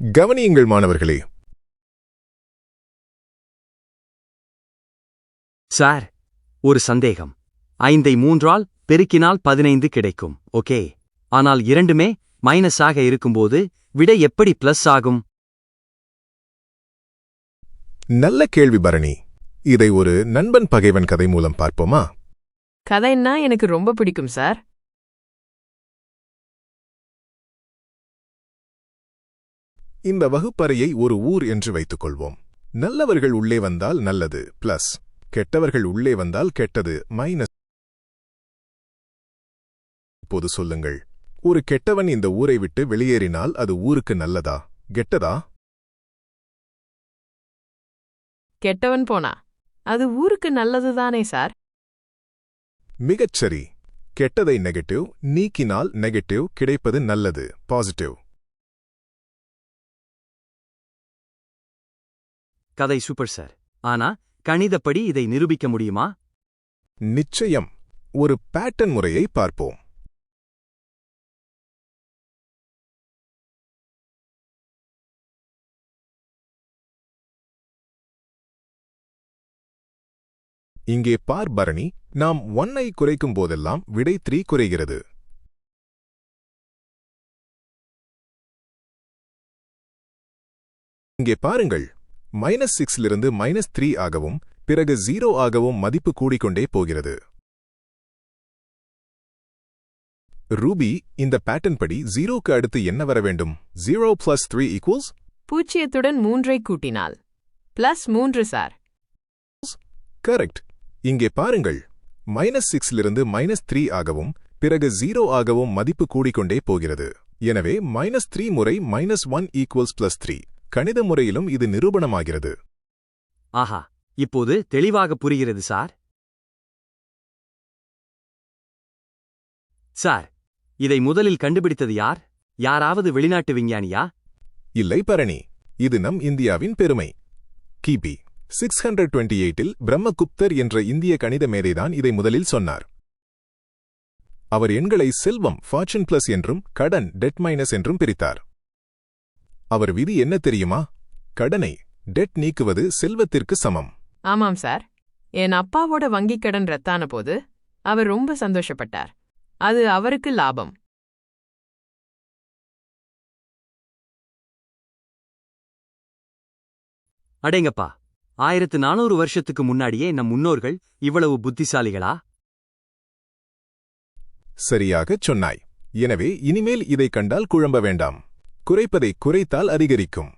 கவனியுங்கள் மாணவர்களே. சார் ஒரு சந்தேகம். ஐந்தை மூன்றால் பெருக்கினால் பதினைந்து கிடைக்கும் ஓகே. ஆனால் இரண்டுமே மைனஸாக இருக்கும்போது விடை எப்படி பிளஸ் ஆகும்? நல்ல கேள்வி பரணி. இதை ஒரு நண்பன் பகைவன் கதை மூலம் பார்ப்போமா? கதைன்னா எனக்கு ரொம்ப பிடிக்கும் சார். இந்த வகுப்பறையை ஒரு ஊர் என்று வைத்துக்கொள்வோம். நல்லவர்கள் உள்ளே வந்தால் நல்லது பிளஸ் கெட்டவர்கள் உள்ளே வந்தால் கெட்டது மைனஸ் இப்போது சொல்லுங்கள். ஒரு கெட்டவன் இந்த ஊரை விட்டு வெளியேறினால் அது ஊருக்கு நல்லதா கெட்டதா? கெட்டவன் போனா அது ஊருக்கு நல்லதுதானே சார் மிகச் சரி கெட்டதை நெகட்டிவ் நீக்கினால் நெகட்டிவ் கிடைப்பது நல்லது பாசிட்டிவ் கதை சூப்பர் சார் ஆனா கணிதப்படி இதை நிரூபிக்க முடியுமா? நிச்சயம். ஒரு பேட்டர்ன் முறையை பார்ப்போம். இங்கே பார் பரணி நாம் ஒன்னை குறைக்கும் போதெல்லாம் விடை த்ரீ குறைகிறது. இங்கே பாருங்கள். மைனஸ் சிக்ஸிலிருந்து மைனஸ் த்ரீ ஆகவும் பிறகு ஜீரோ ஆகவும் மதிப்பு கூடிக்கொண்டே போகிறது. ரூபி இந்த பேட்டர்ன் படி ஜீரோக்கு அடுத்து என்ன வர வேண்டும்? ஜீரோ பிளஸ் த்ரீ ஈக்குவல்ஸ் பூஜ்ஜியத்துடன் மூன்றை கூட்டினால். பிளஸ் மூன்று சார் கரெக்ட் இங்கே பாருங்கள். மைனஸ் சிக்ஸிலிருந்து மைனஸ் த்ரீ ஆகவும் பிறகு ஜீரோ ஆகவும் மதிப்பு கூடிக்கொண்டே போகிறது. எனவே மைனஸ் த்ரீ முறை minus one equals plus three கணித முறையிலும் இது நிரூபணமாகிறது. ஆஹா இப்போது தெளிவாக புரிகிறது சார். சார் இதை முதலில் கண்டுபிடித்தது யார்? யாராவது வெளிநாட்டு விஞ்ஞானியா? இல்லை பரணி. இது நம் இந்தியாவின் பெருமை. கிபி சிக்ஸ் ஹண்ட்ரட் டுவெண்ட்டி எயிட்டில் பிரம்மகுப்தர் என்ற இந்திய கணித மேதைதான் இதை முதலில் சொன்னார். அவர் எண்களை செல்வம் ஃபார்ச்சூன் பிளஸ் என்றும் கடன் டெட் மைனஸ் என்றும் பிரித்தார். அவர் விதி என்ன தெரியுமா? கடனை டெட் நீக்குவது செல்வத்திற்கு சமம். ஆமாம் சார் என் அப்பாவோட வங்கிக் கடன் ரத்தான போது அவர் ரொம்ப சந்தோஷப்பட்டார். அது அவருக்கு லாபம். அடேங்கப்பா ஆயிரத்து நானூறு வருஷத்துக்கு முன்னாடியே நம் முன்னோர்கள் இவ்வளவு புத்திசாலிகளா? சரியாகச் சொன்னாய். எனவே இனிமேல் இதை கண்டால் குழம்ப வேண்டாம். குறைப்பதை குறைத்தால் அதிகரிக்கும்.